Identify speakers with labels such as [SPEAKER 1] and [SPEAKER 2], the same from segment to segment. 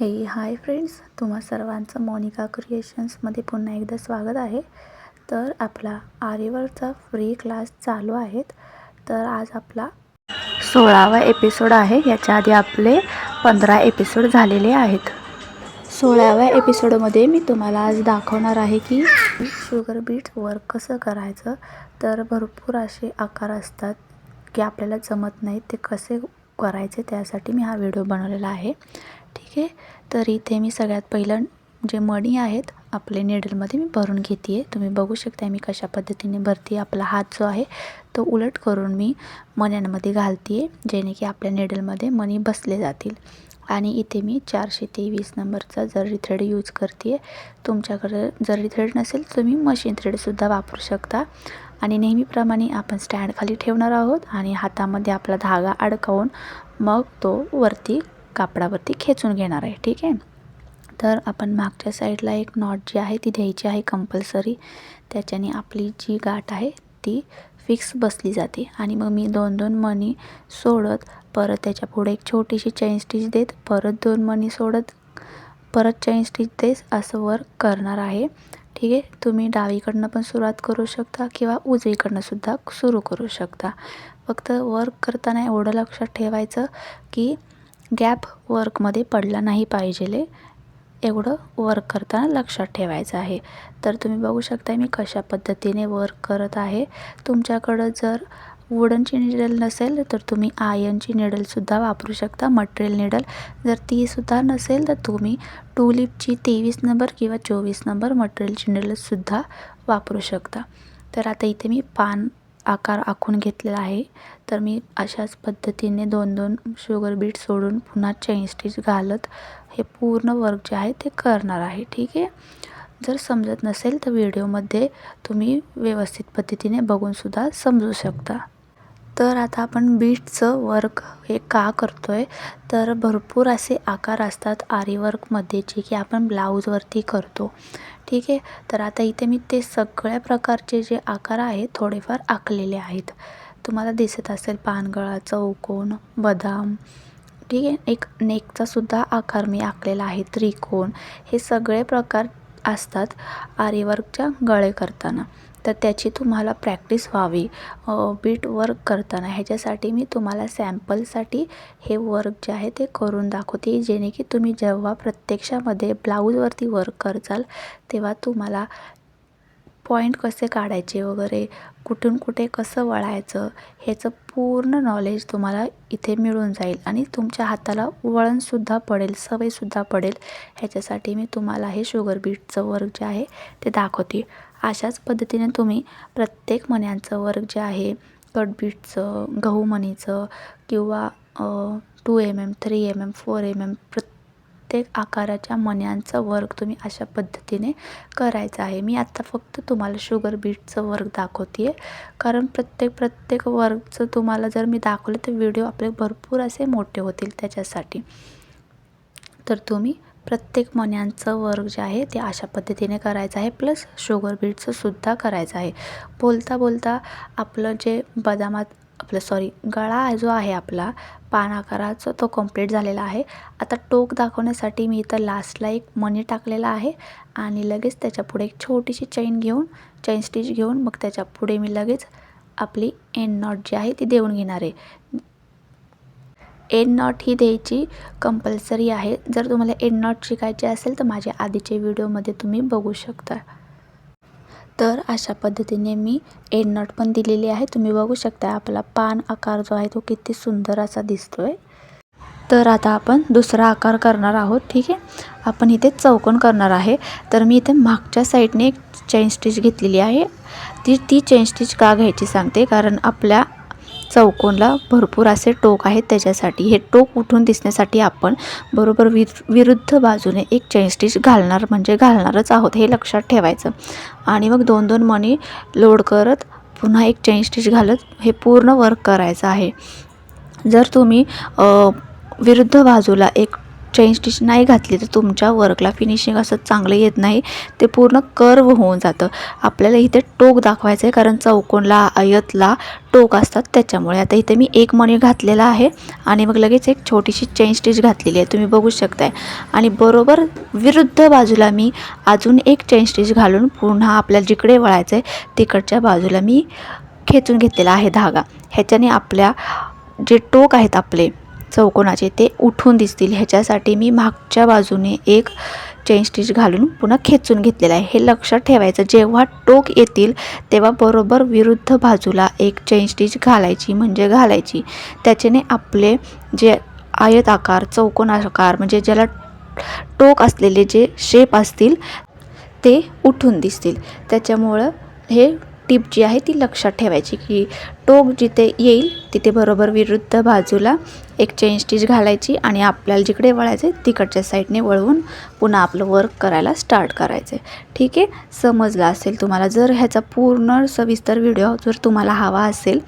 [SPEAKER 1] हे hi friends तुम्हा सर्वांचं मोनिका क्रिएशन्समध्ये पुन्हा एकदा स्वागत आहे. तर आपला आर्यवरचा फ्री क्लास चालू आहेत. तर आज आपला सोळावा एपिसोड आहे. याच्या आधी आपले पंधरा एपिसोड झालेले आहेत. सोळाव्या एपिसोडमध्ये मी तुम्हाला आज दाखवणार आहे की शुगर बीट्स वर्क कसं करायचं. तर भरपूर असे आकार असतात की आपल्याला जमत नाही ते कसे करायचे त्यासाठी मी हा व्हिडिओ बनवलेला आहे. ठीक आहे. तर इथे मी सगळ्यात पहिलं जे मणी आहेत आपले निडलमध्ये मी भरून घेते आहे तुम्ही बघू शकता मी कशा पद्धतीने भरते आपला हात जो आहे तो उलट करून मी मण्यांमध्ये घालते आहे जेणे की आपल्या निडलमध्ये मणी बसले जातील. आणि इथे मी चारशे तेवीस नंबरचा जरी थ्रेड यूज करते आहे तुमच्याकडे जरी थ्रेड नसेल तुम्ही मशीन थ्रेडसुद्धा वापरू शकता. आणि नेहमीप्रमाणे आपण स्टँड खाली ठेवणार आहोत आणि हातामध्ये आपला धागा अडकवून मग तो वरती कापडावरती खेचून घेणार आहे ठीक आहे? तर आपण मागच्या साईडला एक नॉट जी आहे ती द्यायची आहे कंपल्सरी. त्याच्याने आपली जी गाठ आहे ती फिक्स बसली जाते. आणि मग मी दोन दोन मणी सोडत परत त्याच्या पुढे एक छोटीशी चैन स्टिच देत परत दोन मणी सोडत परत चैन स्टिच देत असं वर्क करणार आहे. ठीक आहे? तुम्ही डावीकडनं पण सुरुवात करू शकता किंवा उजवीकडनं सुद्धा सुरू करू शकता. फक्त वर्क करताना एवढं लक्षात ठेवायचं की गॅप वर्कमध्ये पडला नाही पाहिजेले. एवढं वर्क करताना लक्षात ठेवायचं आहे. तर तुम्ही बघू शकता मी कशा पद्धतीने वर्क करत आहे. तुमच्याकडं जर वुडनची निडल नसेल तर तुम्ही आयनची निडलसुद्धा वापरू शकता. मटेरियल निडल जर तीसुद्धा नसेल तर तुम्ही टूलिपची तेवीस नंबर किंवा चोवीस नंबर मटेरियलची निडलसुद्धा वापरू शकता. तर आता इथे मी पान आकार आखून घेतलेला आहे. तर मी अशाच पद्धतीने दोन दोन शुगर बीट सोडून पुन्हा चेन स्टिच घालत हे पूर्ण वर्क जे आहे ते करणार आहे. ठीक आहे? जर समजत नसेल तर व्हिडिओमध्ये तुम्ही व्यवस्थित पद्धतीने बघूनसुद्धा समजू शकता. तर आता आपण बीटचं वर्क हे का करतो आहे तर भरपूर असे आकार असतात आरी वर्कमध्ये जे की आपण ब्लाऊजवरती करतो. ठीक आहे? तर आता इथे मी ते सगळ्या प्रकारचे जे आकार आहेत थोडेफार आखलेले आहेत. तुम्हाला दिसत असेल पानगळा चौकोन बदाम. ठीक आहे? एक नेकचा सुद्धा आकार मी आखलेला आहे त्रिकोण. हे सगळे प्रकार असतात आरीवर्कच्या गळे करताना. तर त्याची तुम्हाला प्रॅक्टिस व्हावी बीट वर्क करताना. ह्याच्यासाठी मी तुम्हाला सॅम्पलसाठी हे वर्क जे आहे ते करून दाखवते जेणे की तुम्ही जेव्हा प्रत्यक्षामध्ये ब्लाऊजवरती वर्क करचाल तेव्हा तुम्हाला पॉईंट कसे काढायचे वगैरे कुठून कुठे कसं वळायचं ह्याचं पूर्ण नॉलेज तुम्हाला इथे मिळून जाईल. आणि तुमच्या हाताला वळणसुद्धा पडेल सवयसुद्धा पडेल. ह्याच्यासाठी मी तुम्हाला हे शुगर बीटचं वर्क जे आहे ते दाखवते. अशाच पद्धतीने तुम्ही प्रत्येक मण्यांचं वर्क जे आहे कटबीटचं गहू मणीचं किंवा two M M three M M four M M प्रत्येक प्रत्येक आकाराच्या मण्यांचं वर्क तुम्ही अशा पद्धतीने करायचं आहे. मी आत्ता फक्त तुम्हाला शुगर बीटचं वर्क दाखवते आहे कारण प्रत्येक प्रत्येक वर्कचं तुम्हाला जर मी दाखवलं तर व्हिडिओ आपले भरपूर असे मोठे होतील त्याच्यासाठी. तर तुम्ही प्रत्येक मण्यांचं वर्क जे आहे ते अशा पद्धतीने करायचं आहे. प्लस शुगर बीटचंसुद्धा करायचं आहे. बोलता बोलता आपलं जे बदामात आपलं सॉरी गळा जो आहे आपला पान आकाराचा तो कंप्लीट झालेला आहे. आता टोक दाखवण्यासाठी मी इथं लास्टला एक मनी टाकलेला आहे आणि लगेच त्याच्या पुढे एक छोटीशी चैन घेऊन चैन स्टिच घेऊन मग त्याच्या पुढे मी लगेच आपली एंड नॉट जी आहे ती देऊन घेणार आहे. एंड नॉट ही द्यायची कंपल्सरी आहे. जर तुम्हाला एन नॉट शिकायची असेल तर माझ्या आधीच्या व्हिडिओमध्ये तुम्ही बघू शकता. तर अशा पद्धतीने मी एंड नॉट पण दिलेली आहे. तुम्ही बघू शकता आपला पान आकार जो आहे तो किती सुंदर असा दिसतो आहे तर आता आपण दुसरा आकार करणार आहोत ठीक आहे? आपण इथे चौकोन करणार आहे. तर मी इथे मागच्या साईडने एक चेन स्टिच घेतलेली आहे. ती ती चेन स्टिच का घ्यायची सांगते? कारण आपल्या चौकोनला भरपूर असे टोक आहेत त्याच्यासाठी. हे टोक उठून दिसण्यासाठी आपण बरोबर वि विरुद्ध बाजूने एक चेन स्टिच घालणार म्हणजे घालणारच आहोत हे लक्षात ठेवायचं. आणि मग दोन दोन मणी लोड करत पुन्हा एक चेन स्टिच घालत हे पूर्ण वर्क करायचं आहे. जर तुम्ही विरुद्ध बाजूला एक चेन स्टिच नाही घातली तर तुमच्या वर्कला फिनिशिंग असं चांगलं येत नाही. ते पूर्ण कर्व होऊन जातं. आपल्याला इथे टोक दाखवायचं आहे कारण चौकोनला आयतला टोक असतात त्याच्यामुळे. आता इथे मी एक मणी घातलेला आहे आणि मग लगेच एक छोटीशी चेन स्टिच घातलेली आहे. तुम्ही बघू शकताय. आणि बरोबर विरुद्ध बाजूला मी अजून एक चेन स्टिच घालून पुन्हा आपल्याला जिकडे वळायचं आहे तिकडच्या बाजूला मी खेचून घेतलेला आहे धागा. ह्याच्याने आपल्या जे टोक आहेत आपले चौकोनाचे ते उठून दिसतील. ह्याच्यासाठी मी मागच्या बाजूने एक चेन स्टिच घालून पुन्हा खेचून घेतलेलं आहे. हे लक्षात ठेवायचं जेव्हा टोक येतील तेव्हा बरोबर विरुद्ध बाजूला एक चेन स्टिच घालायची म्हणजे घालायची. त्याच्याने आपले जे आयत आकार चौकोन आकार म्हणजे ज्याला टोक असलेले जे शेप असतील ते उठून दिसतील. त्याच्यामुळं हे टीप जी आहे ती लक्षात ठेवायची की टोक जिथे येईल तिथे बरोबर विरुद्ध बाजूला एक चेन स्टिच घालायची आणि आपल्याला जिकडे वळायचं आहे तिकडच्या साईडने वळवून पुन्हा आपलं वर्क करायला स्टार्ट करायचं आहे ठीक आहे? समजलं असेल तुम्हाला. जर ह्याचा पूर्ण सविस्तर व्हिडिओ जर तुम्हाला हवा असेल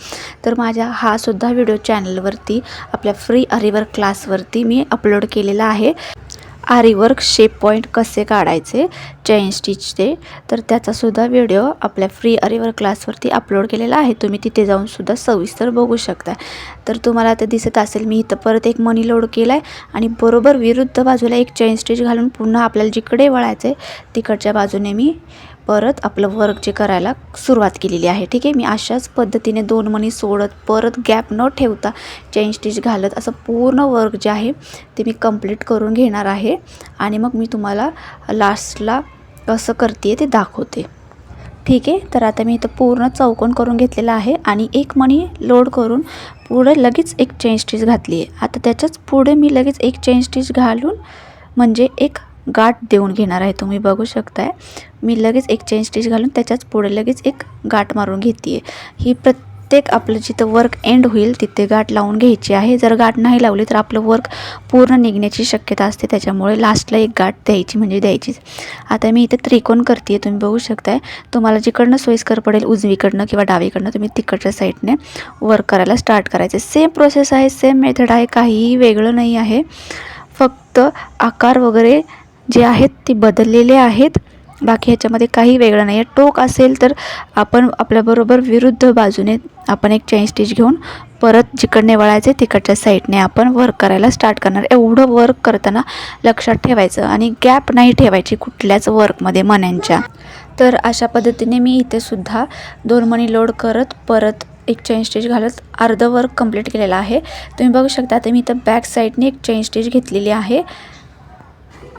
[SPEAKER 1] तर माझ्या हा सुद्धा व्हिडिओ चॅनलवरती आपल्या फ्री अरिवर क्लासवरती मी अपलोड केलेला आहे. आरीवर्क शेप पॉईंट कसे काढायचे चैन स्टिचचे तर त्याचासुद्धा व्हिडिओ आपल्या फ्री अरिवर क्लासवरती अपलोड केलेला आहे. तुम्ही तिथे जाऊनसुद्धा सविस्तर बघू शकता. तर तुम्हाला आता दिसत असेल मी इथं परत एक मनी लोड केला आहे आणि बरोबर विरुद्ध बाजूला एक चैन स्टिच घालून पुन्हा आपल्याला जिकडे वळायचं आहे तिकडच्या बाजूने मी परत आपलं वर्क जे करायला सुरुवात केलेली आहे. ठीक आहे? मी अशाच पद्धतीने दोन मणी सोडत परत गॅप न ठेवता चेन स्टिच घालत असं पूर्ण वर्क जे आहे ते मी कंप्लीट करून घेणार आहे. आणि मग मी तुम्हाला लास्टला कसं करते ते दाखवते. ठीक आहे? तर आता मी इथं पूर्ण चौकोन करून घेतलेला आहे आणि एक मणी लोड करून पुढे लगेच एक चेन स्टिच घातली आहे आता त्याच्याच पुढे मी लगेच एक चेन स्टिच घालून म्हणजे एक गाठ देऊन घेणार आहे. तुम्ही बघू शकताय. मी लगेच एक चेन स्टिच घालून त्याच्याच पुढे लगेच एक गाठ मारून घेते आहे ही प्रत्येक प्रत्येक आपलं जिथं वर्क एंड होईल तिथे गाठ लावून घ्यायची आहे. जर गाठ नाही लावली तर आपलं वर्क पूर्ण निघण्याची शक्यता असते. त्याच्यामुळे लास्टला एक गाठ द्यायची म्हणजे द्यायचीच. आता मी इथे त्रिकोण करते आहे तुम्ही बघू शकताय. तुम्हाला जिकडनं सोयीस्कर पडेल उजवीकडनं किंवा डावीकडनं तुम्ही तिकडच्या साईडने वर्क करायला स्टार्ट करायचे सेम प्रोसेस आहे सेम मेथड आहे काहीही वेगळं नाही आहे. फक्त आकार वगैरे जे आहेत ते बदललेले आहेत. बाकी ह्याच्यामध्ये काही वेगळं नाही आहे टोक असेल तर आपण आपल्याबरोबर विरुद्ध बाजूने आपण एक चेन स्टिच घेऊन परत जिकडने वळायचे तिकडच्या साईडने आपण वर्क करायला स्टार्ट करणार. एवढं वर्क करताना लक्षात ठेवायचं आणि गॅप नाही ठेवायची कुठल्याच वर्कमध्ये मण्यांच्या. तर अशा पद्धतीने मी इथे सुद्धा दोन मणी लोड करत परत एक चेन स्टिच घालत अर्धं वर्क कंप्लीट केलेलं आहे. तुम्ही बघू शकता आता मी इथं बॅक साईडने एक चेन स्टिच घेतलेली आहे.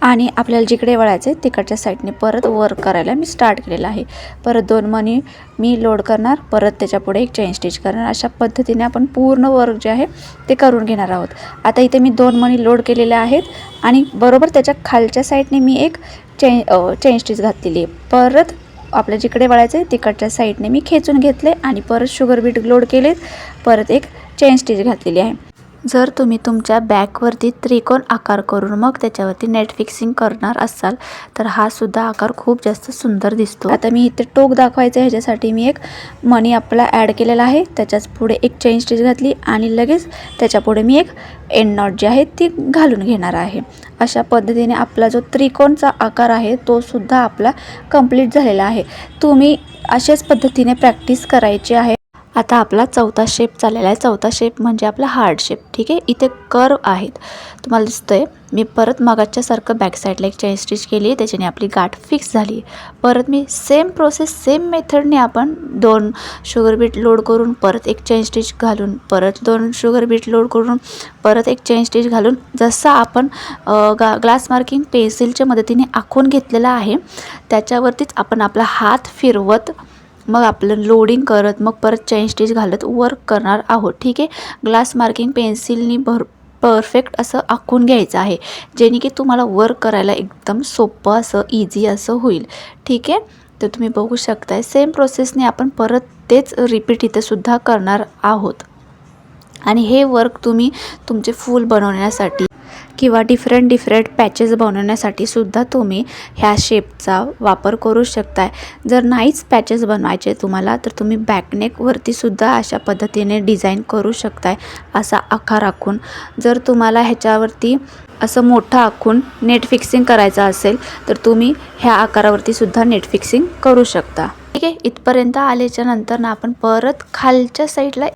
[SPEAKER 1] आणि आपल्याला जिकडे वळायचं आहे तिकडच्या साईडने परत वर्क करायला मी स्टार्ट केलेलं आहे. परत दोन मनी मी लोड करणार परत त्याच्यापुढे एक चेन स्टिच करणार. अशा पद्धतीने आपण पूर्ण वर्क जे आहे ते करून घेणार आहोत. आता इथे मी दोन मनी लोड केलेले आहेत आणि बरोबर त्याच्या खालच्या साईडने मी एक चेन चेन स्टिच घातलेली आहे. परत आपल्या जिकडे वळायचं आहे तिकडच्या साईडने मी खेचून घेतले आणि परत शुगर बीट लोड केलेत. परत एक चेन स्टिच घातलेली आहे. जर तुम्ही तुमच्या बॅकवरती त्रिकोण आकार करून मग त्याच्यावरती नेट फिक्सिंग करणार असाल तर हा सुद्धा आकार खूप जास्त सुंदर दिसतो. आता मी इथे टोक दाखवायचं ह्याच्यासाठी मी एक मनी आपला ॲड केलेला आहे. त्याच्याच पुढे एक चेन स्टिच घातली आणि लगेच त्याच्यापुढे मी एक एंड नॉट जी आहे ती घालून घेणार आहे. अशा पद्धतीने आपला जो त्रिकोणचा आकार आहे तो सुद्धा आपला कंप्लीट झालेला आहे. तुम्ही अशाच पद्धतीने प्रॅक्टिस करायची आहे. आता आपला चौथा शेप चाललेला आहे. चौथा शेप म्हणजे आपला हार्ड शेप ठीक आहे? इथे कर्व आहेत. तुम्हाला दिसतंय. मी परत मगाच्यासारखं बॅक साईडला एक चेन स्टिच केली त्याच्याने आपली गाठ फिक्स झाली परत मी सेम प्रोसेस सेम मेथडने आपण दोन शुगर बीट लोड करून परत एक चेन स्टिच घालून परत दोन शुगर बीट लोड करून परत एक चेन स्टिच घालून जसा आपण गा ग्लास मार्किंग पेन्सिलच्या मदतीने आखून घेतलेला आहे त्याच्यावरतीच आपण आपला हात फिरवत मग आपलं लोडिंग करत मग परत चैन स्टिच घालत वर्क करणार आहोत. ठीक आहे? ग्लास मार्किंग पेन्सिलनी भर परफेक्ट असं आखून घ्यायचं आहे. जेणे की तुम्हाला वर्क करायला एकदम सोपं असं इझी असं होईल. ठीक आहे? तर तुम्ही बघू शकताय सेम प्रोसेसने आपण परत तेच रिपीट इथे सुद्धा करणार आहोत. आणि हे वर्क तुम्ही तुमचे फूल बनवण्यासाठी किंवा डिफरंट डिफरंट पॅचेस बनवण्यासाठी सुद्धा तुम्ही ह्या शेपचा वापर करू शकताय. जर नाहीच पॅचेस बनवायचे तुम्हाला तर तुम्ही बॅकनेकवरती सुद्धा अशा पद्धतीने डिझाईन करू शकताय असा आकार राखून जर तुम्हाला ह्याच्यावरती असं मोठं आखून नेट फिक्सिंग करायचं असेल तर तुम्ही ह्या आकारावरती सुद्धा नेट फिक्सिंग करू शकता. ठीक आहे इथपर्यंत आल्याच्यानंतर ना आपण परत खालच्या साईडला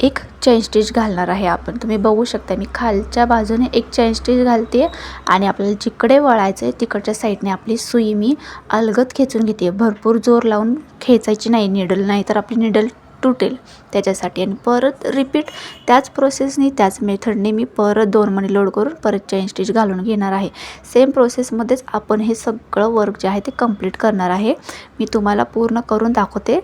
[SPEAKER 1] एक चैन स्टिच घालणार आहे आपण. तुम्ही बघू शकता मी खालच्या बाजूने एक चैन स्टिच घालते आणि आपल्याला जिकडे वळायचं आहे तिकडच्या साईडने आपली सुई मी अलगद खेचून घेते. भरपूर जोर लावून खेचायची नाही निडल नाही तर आपली निडल तुटेल त्याच्यासाठी. आणि परत रिपीट त्याच प्रोसेसनी त्याच मेथडने मी परत दोन मणी लोड करून परत चैन स्टिच घालून घेणार आहे. सेम प्रोसेसमध्येच आपण हे सगळं वर्क जे आहे ते कंप्लीट करणार आहे. मी तुम्हाला पूर्ण करून दाखवते.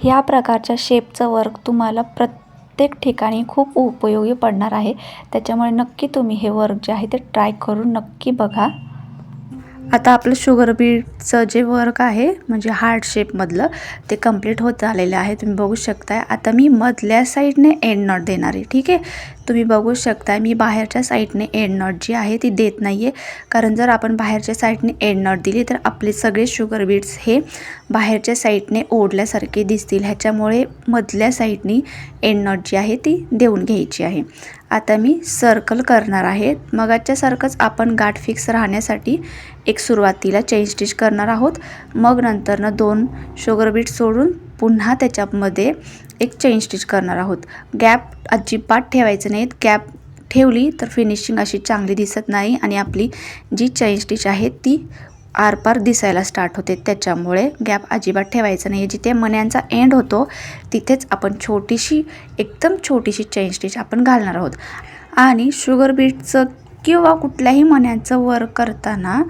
[SPEAKER 1] ह्या प्रकारच्या शेपचं वर्क तुम्हाला प्रत्येक प्रत्येक ठिकाणी खूप उपयोगी पडणार आहे. त्याच्यामुळे नक्की तुम्ही हे वर्क जे आहे ते ट्राय करून नक्की बघा. आता आपलं शुगर बीटचं जे वर्क आहे म्हणजे हार्ट शेपमधलं ते कंप्लीट होत आलेलं आहे. तुम्ही बघू शकताय. आता मी मधल्या साईडने एंड नॉट देणार आहे. ठीक आहे? तुम्ही बघू शकताय मी बाहेरच्या साईडने एड नॉट जी आहे ती देत नाही आहे कारण जर आपण बाहेरच्या साईडने एड नॉट दिली तर आपले सगळे शुगर बीट्स हे बाहेरच्या साईडने ओढल्यासारखे दिसतील. ह्याच्यामुळे मधल्या साईडनी एड नॉट जी आहे ती देऊन घ्यायची आहे. आता मी सर्कल करणार आहे. मगाच्यासारखंच आपण गाठ फिक्स राहण्यासाठी एक सुरुवातीला चेन स्टिच करणार आहोत. मग नंतरनं दोन शुगर बीट सोडून पुन्हा त्याच्यामध्ये एक चेन स्टिच करणार आहोत. गॅप अजिबात ठेवायचं नाहीत. गॅप ठेवली तर फिनिशिंग अशी चांगली दिसत नाही आणि आपली जी चेन स्टिच आहे ती आरपार दिसायला स्टार्ट होते. त्याच्यामुळे गॅप अजिबात ठेवायचं नाही जिथे मण्यांचा एंड होतो तिथेच आपण छोटीशी एकदम छोटीशी चेन स्टिच आपण घालणार आहोत. आणि शुगर बीटचं किंवा कुठल्याही मण्यांचं वर्क करताना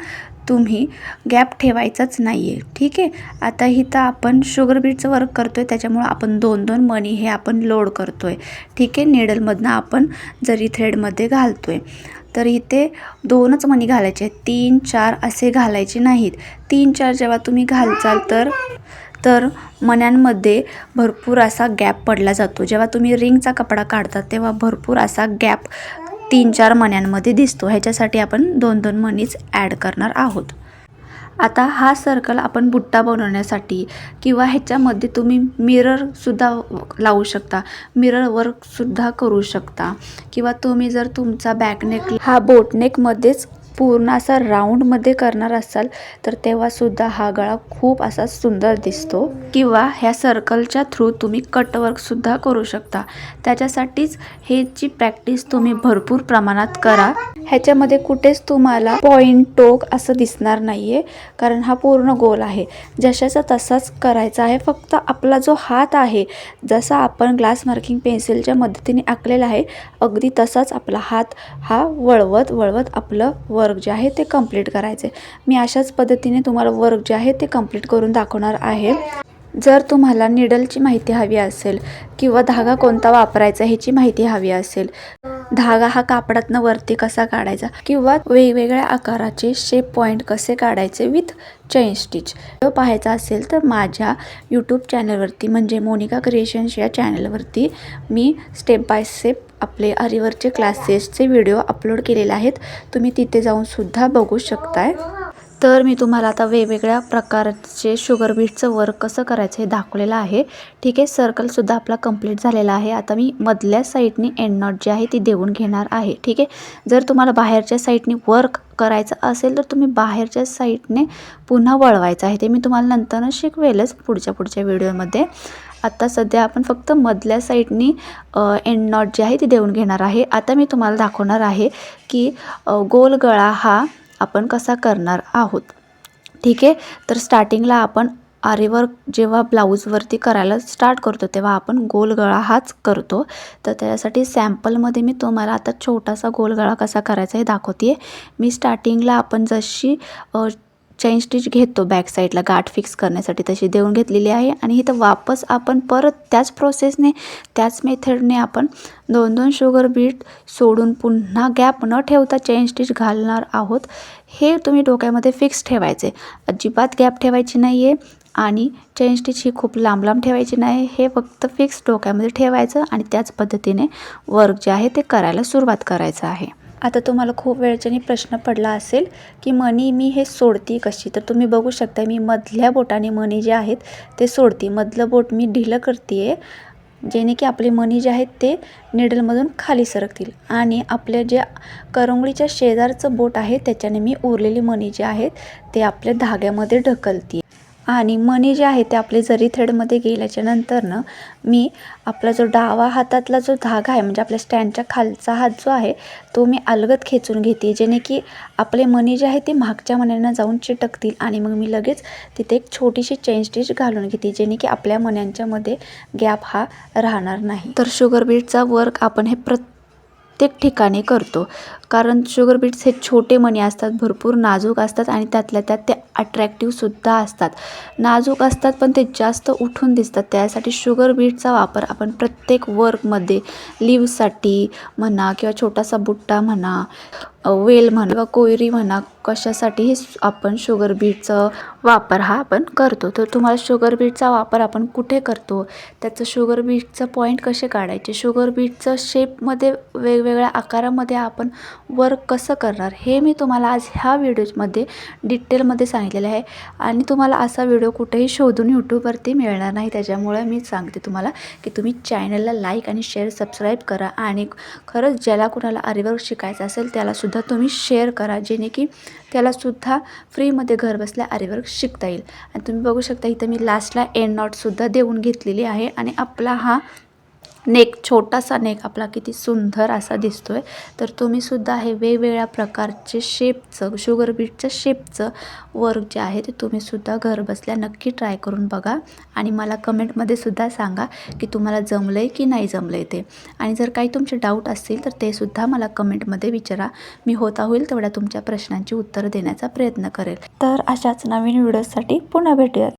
[SPEAKER 1] तुम्ही गॅप ठेवायचाच नाही आहे ठीक आहे? आता इथं आपण शुगर बीटचं वर्क करतो आहे त्याच्यामुळं आपण दोन दोन मणी हे आपण लोड करतो आहे ठीक आहे? नेडलमधनं आपण जरी थ्रेडमध्ये घालतो आहे तर इथे दोनच मणी घालायचे आहेत. तीन चार असे घालायचे नाहीत. तीन चार जेव्हा तुम्ही घालचाल तर तर मण्यांमध्ये भरपूर असा गॅप पडला जातो. जेव्हा तुम्ही रिंगचा कपडा काढता तेव्हा भरपूर असा गॅप तीन चार मण्यांमध्ये दिसतो. ह्याच्यासाठी आपण दोन दोन मणीच ॲड करणार आहोत. आता हा सर्कल आपण बुट्टा बनवण्यासाठी किंवा ह्याच्यामध्ये तुम्ही मिररसुद्धा लावू शकता. मिरर वर्कसुद्धा करू शकता. किंवा तुम्ही जर तुमचा बॅकनेक हा बोटनेकमध्येच पूर्ण असा राऊंडमध्ये करणार असाल तर तेव्हासुद्धा हा गळा खूप असा सुंदर दिसतो. किंवा ह्या सर्कलच्या थ्रू तुम्ही कटवर्कसुद्धा करू शकता. त्याच्यासाठीच ह्याची प्रॅक्टिस तुम्ही भरपूर प्रमाणात करा. ह्याच्यामध्ये कुठेच तुम्हाला पॉईंट टोक असं दिसणार नाही आहे कारण हा पूर्ण गोल आहे. जशाचा तसाच करायचा आहे. फक्त आपला जो हात आहे जसा आपण ग्लास मार्किंग पेन्सिलच्या मदतीने आखलेला आहे अगदी तसाच आपला हात हा वळवत वळवत आपलं वर्क जे आहे ते कंप्लीट करायचे. मी अशाच पद्धतीने तुम्हाला वर्क जे आहे ते कंप्लीट करून दाखवणार आहे. जर तुम्हाला निडलची माहिती हवी असेल किंवा धागा कोणता वापरायचा ह्याची माहिती हवी असेल धागा हा कापडातनं वरती कसा काढायचा किंवा वेगवेगळ्या आकाराचे शेप पॉईंट कसे काढायचे विथ चैन स्टिच पाहायचा असेल तर माझ्या यूट्यूब चॅनलवरती म्हणजे मोनिका क्रिएशन्स या चॅनलवरती मी स्टेप बाय स्टेप आपले अरिवरचे क्लासेसचे व्हिडिओ अपलोड केलेले आहेत. तुम्ही तिथे जाऊन सुद्धा बघू शकताय. तर मी तुम्हाला आता वेगवेगळ्या प्रकारचे शुगर बीटचं वर्क कसं करायचं हे दाखवलेलं आहे. ठीक आहे सर्कलसुद्धा आपला कंप्लीट झालेला आहे. आता मी मधल्या साईडने एंड नॉट जी आहे ती देऊन घेणार आहे. ठीक आहे जर तुम्हाला बाहेरच्या साईडने वर्क करायचं असेल तर तुम्ही बाहेरच्या साईडने पुन्हा वळवायचं आहे. ते मी तुम्हाला नंतरनं शिकवेलच पुढच्या पुढच्या व्हिडिओमध्ये आत्ता सध्या आपण फक्त मधल्या साईडनी एंड नॉट जी आहे ती देऊन घेणार आहे. आता मी तुम्हाला दाखवणार आहे की गोल गळा हा आपण कसा करणार आहोत. ठीक आहे? तर स्टार्टिंगला आपण आरेवर जेव्हा ब्लाऊजवरती करायला स्टार्ट करतो तेव्हा आपण गोल गळा हाच करतो. तर त्यासाठी सॅम्पलमध्ये मी तुम्हाला आता छोटासा गोल गळा कसा करायचा हे दाखवते मी स्टार्टिंगला आपण जशी चेन स्टिच घेतो बॅक साईडला गाठ फिक्स करण्यासाठी तशी देऊन घेतलेली आहे. आणि इथं वापस आपण परत त्याच प्रोसेसने त्याच मेथडने आपण दोन दोन शुगर बीट सोडून पुन्हा गॅप न ठेवता चेन स्टिच घालणार आहोत. हे तुम्ही डोक्यामध्ये फिक्स ठेवायचे. अजिबात गॅप ठेवायची नाही आहे आणि चेन स्टिच ही खूप लांब लांब ठेवायची नाही. हे फक्त फिक्स डोक्यामध्ये ठेवायचं आणि त्याच पद्धतीने वर्क जे आहे ते करायला सुरुवात करायचं आहे. आता तुम्हाला खूप वेळच्याने प्रश्न पडला असेल की मणी मी हे सोडती कशी? तर तुम्ही बघू शकता मी मधल्या बोटाने मणी जे आहेत ते सोडते. मधलं बोट मी ढिलं करते आहे जेणे की आपले मणी जे आहेत ते निडलमधून खाली सरकतील. आणि आपल्या जे करंगळीच्या शेजारचं बोट आहे त्याच्याने मी उरलेली मणी जे आहेत ते आपल्या धाग्यामध्ये ढकलते आणि मणी जे आहे ते आपले जरी थ्रेडमध्ये गेल्याच्या नंतरनं मी आपला जो डावा हातातला जो धागा आहे म्हणजे आपल्या स्टँडच्या खालचा हात जो आहे तो मी अलगत खेचून घेते जेणे की आपले मणी जे आहे ते मागच्या मण्यांना जाऊन चिटकतील आणि मग मी लगेच तिथे एक छोटीशी चेन स्टिच घालून घेते जेणे की आपल्या मण्यांच्यामध्ये गॅप हा राहणार नाही. तर शुगर बीटचा वर्क आपण हे प्रत्येक ठिकाणी करतो. कारण शुगर बीट्स हे छोटे मणी असतात भरपूर नाजूक असतात आणि त्यातल्या त्यात ते अट्रॅक्टिव्हसुद्धा असतात. नाजूक असतात पण ते जास्त उठून दिसतात. त्यासाठी शुगर बीटचा वापर आपण प्रत्येक वर्कमध्ये लिव्हसाठी म्हणा किंवा छोटासा बुट्टा म्हणा वेल म्हणा किंवा कोयरी म्हणा कशासाठीही आपण शुगर बीटचा वापर हा आपण करतो. तर तुम्हाला शुगर बीटचा वापर आपण कुठे करतो? त्याचं शुगर बीटचं पॉईंट कसे काढायचे? शुगर बीटचं शेपमध्ये वेगवेगळ्या आकारामध्ये आपण वर्क कसं करणार हे मी तुम्हाला आज ह्या व्हिडिओमध्ये डिटेलमध्ये सांगितलेलं आहे. आणि तुम्हाला असा व्हिडिओ कुठेही शोधून यूट्यूबवरती मिळणार नाही. त्याच्यामुळे मी सांगते तुम्हाला की तुम्ही चॅनलला लाईक आणि शेअर सबस्क्राईब करा. आणि खरंच ज्याला कुणाला आरीवर्क शिकायचं असेल त्यालासुद्धा तुम्ही शेअर करा. जेणे की त्यालासुद्धा फ्रीमध्ये घर बसल्या आरीवर्क शिकता येईल. आणि तुम्ही बघू शकता इथं मी लास्टला एंड नॉटसुद्धा देऊन घेतलेली आहे. आणि आपला हा नेक छोटासा नेक आपला किती सुंदर असा दिसतोय. तर तुम्हीसुद्धा हे वेगवेगळ्या प्रकारचे शेपचं शुगर बीटचं शेपचं वर्क जे आहे ते तुम्हीसुद्धा घर बसल्या नक्की ट्राय करून बघा. आणि मला कमेंटमध्ये सुद्धा सांगा की तुम्हाला जमलं आहे की नाही जमलं आहे ते. आणि जर काही तुमचे डाऊट असतील तर ते सुद्धा मला कमेंटमध्ये विचारा. मी होता होईल तेवढ्या तुमच्या प्रश्नांची उत्तरं देण्याचा प्रयत्न करेल. तर अशाच नवीन व्हिडिओसाठी पुन्हा भेटूयात.